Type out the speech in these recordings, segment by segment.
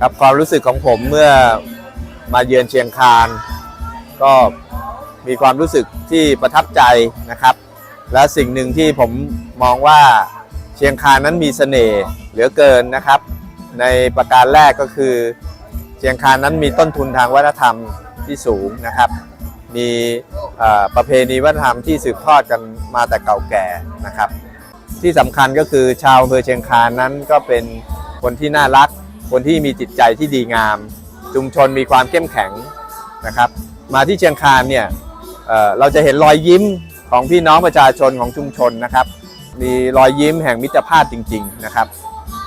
ครับความรู้สึกของผมเมื่อมาเยือนเชียงคาน ก็มีความรู้สึกที่ประทับใจนะครับ และสิ่งหนึ่งที่ผมมองว่าเชียงคานนั้นมีเสน่ห์เหลือเกินนะครับ ในประการแรกก็คือเชียงคานนั้นมีต้นทุนทางวัฒนธรรมที่สูงนะครับ มีประเพณีวัฒนธรรมที่สืบทอดกันมาแต่เก่าแก่นะครับ ที่สำคัญก็คือชาวอำเภอเชียงคานนั้นก็เป็นคนที่น่ารัก คนที่มีจิตใจที่ดีงาม ชุมชนมีความเข้มแข็งนะครับ มาที่เชียงคานเนี่ยเเราจะเห็นรอยยิ้มของพี่น้องประชาชนของชุมชนนะครับ มีรอยยิ้มแห่งมิตรภาพจริง ๆนะครับ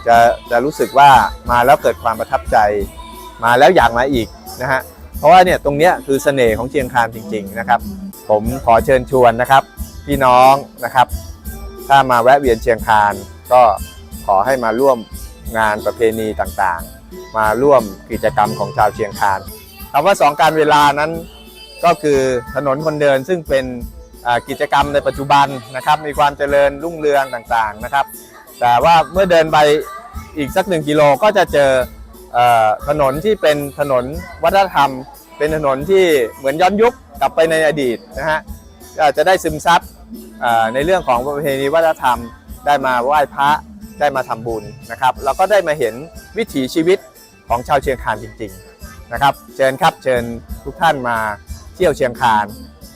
จะจะรู้สึกว่ามาแล้วเกิดความประทับใจ มาแล้วอยากมาอีกนะฮะเพราะว่าเนี่ยตรงเนี้ยคือเสน่ห์ของเชียงคานจริง ๆนะครับ ผมขอเชิญชวนนะครับ พี่น้องนะครับ ถ้ามาแวะเวียนเชียงคานก็ขอให้มาร่วม งานประเพณีต่างๆ มาร่วมกิจกรรมของชาวเชียงคานคำว่าสองการเวลานั้นก็คือถนนคนเดินซึ่งเป็นกิจกรรมในปัจจุบันนะครับ มีความเจริญรุ่งเรืองต่างๆนะครับ แต่ว่าเมื่อเดินไปอีกสักหนึ่งกิโลก็จะเจออถนนที่เป็นถนนวัฒนธรรม เป็นถนนที่เหมือนย้อนยุคกลับไปในอดีตนะฮะจะได้ซึมซับในเรื่องของประเพณีวัฒนธรรมได้มาไหว้พระ ได้มาทำบุญนะครับแล้วก็ได้มาเห็นวิถีชีวิตของชาวเชียงคานจริงๆนะครับเชิญครับเชิญทุกท่านมาเที่ยวเชียงคาน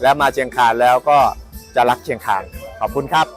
และมาเชียงคานแล้วก็จะรักเชียงคานขอบคุณครับ